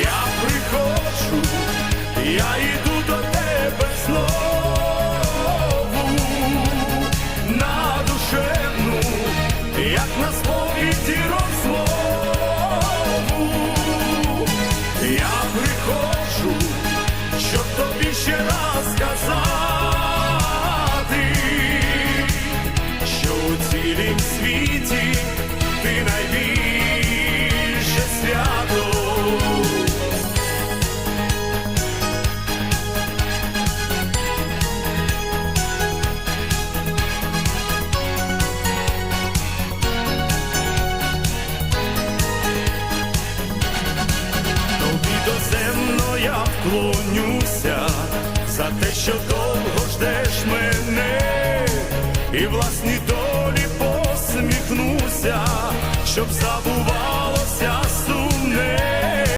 я приходжу, я йду до тебе знову на душевну, як на сповіді розмову. Я приходжу, щоб тобі ще раз сказати, що у цілім світі Земно я вклонюся за те, що довго ждеш мене, і власні долі посміхнуся, щоб забувати.